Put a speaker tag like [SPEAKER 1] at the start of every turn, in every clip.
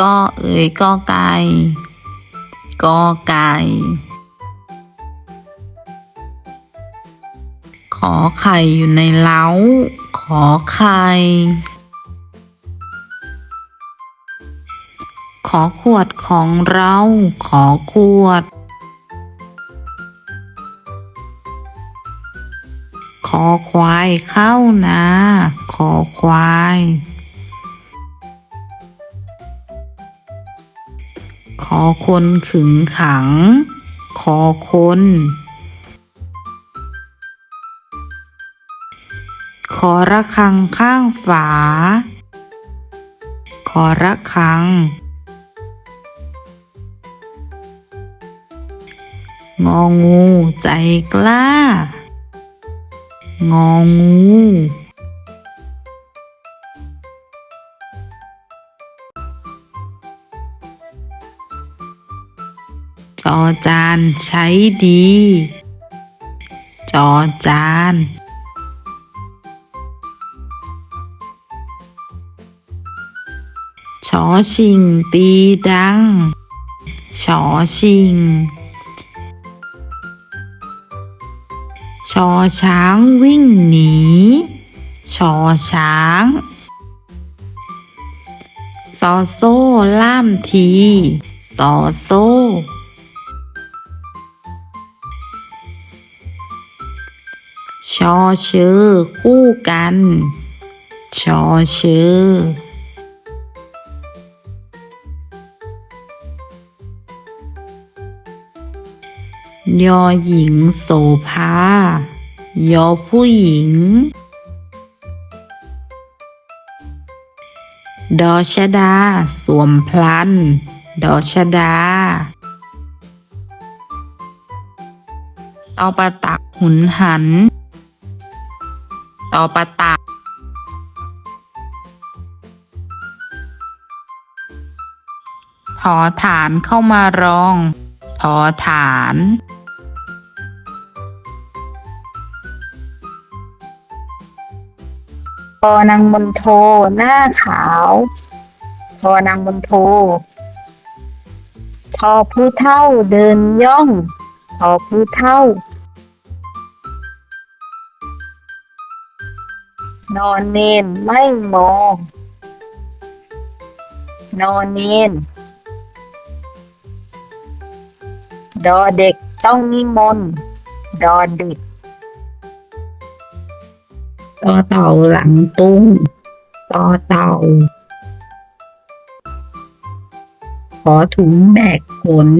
[SPEAKER 1] ก็เอ๋ยก็ไก่ก็ไก่ขอไข่อยู่ในเล้า ขอไข่ขอขวดของเรา ขอขวด ขอควายเข้านา ขอควาย ขอคนขึงขังขอคนขอระฆังข้างฝา ขอระฆัง งองูใจกล้า งองู อจานใช้ดี จอจาน ชอชิงตีดัง ชอชิง ชอช้างวิ่งหนี ชอช้างซอโซ่ล่ามทีซอโซ่ ชอเชอคู่กัน ชอเชอยอหญิงโสภายอผู้หญิง ดอชดา สวมพลัน ดอชดาตอปตักหุนหัน ต่อปะตักถอฐานเข้ามารองถอฐาน
[SPEAKER 2] พอนางมนโท หน้าขาวพอนางมนโทพอผู้เท่าเดินย่องพอผู้เท่า นอนเนนไม่มอง นอนเนนดอเด็กต้องนิมนต์ดอเด็กต่อเต่าหลังตุ้งต่อเต่า ขอถุงแบกขน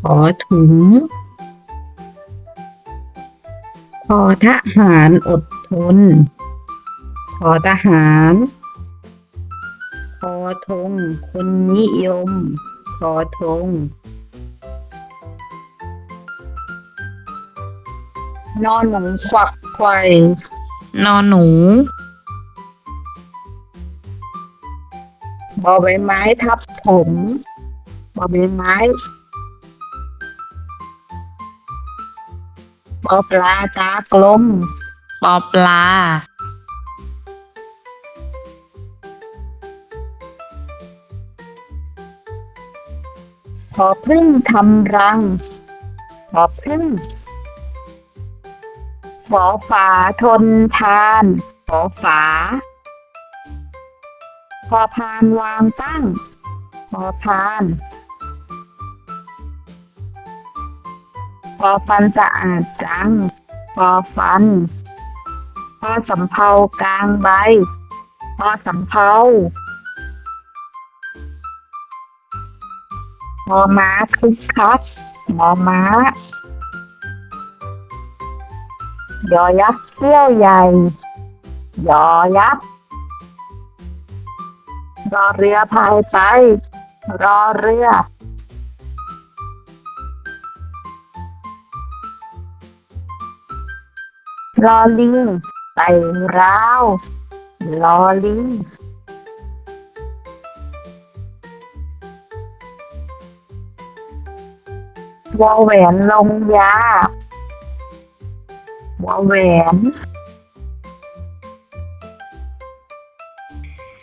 [SPEAKER 2] ขอถุงพอทหารอดทน พอทหารพอทง คนนิยมพอทง นอนหนุควักไขว่
[SPEAKER 1] นอหนู
[SPEAKER 2] บอใบไม้ทับถมบอใบไม้บอปลาตากลม
[SPEAKER 1] ปอปลา
[SPEAKER 2] พอพึ่งทำรังพอพึ่งฝอฝาทนทานฝอฝา พอพานวางตั้งพอพานพอฟันสะอาดจังพอฟันพอสำเภากลางใบพอสำเภา มอม้าคึกคักมอม้ายอยักษ์เขี้ยวใหญ่ ยอยักษ์รอเรือพายไป รอเรือรอลิงไต่ราวรอลิง วอแหวนลงยาวอแหวน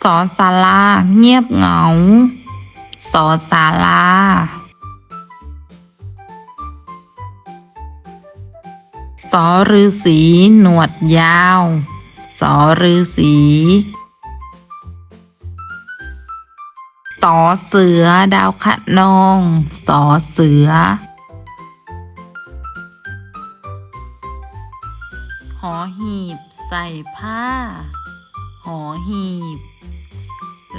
[SPEAKER 1] สอนศาลาเงียบเหงา สอสาลาสอฤาษีหนวดยาว สอฤาษีสอเสือดาวคะนอง สอเสือ หอหีบใส่ผ้า หอหีบ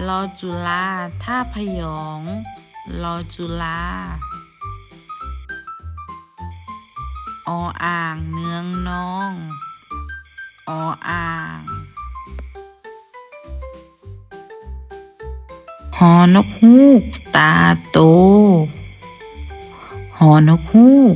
[SPEAKER 1] ลอจุลาท่าพยอง ลอจุลาออ่างเนืองน้อง ออ่าง หอนกฮูกตาโต หอนกฮูก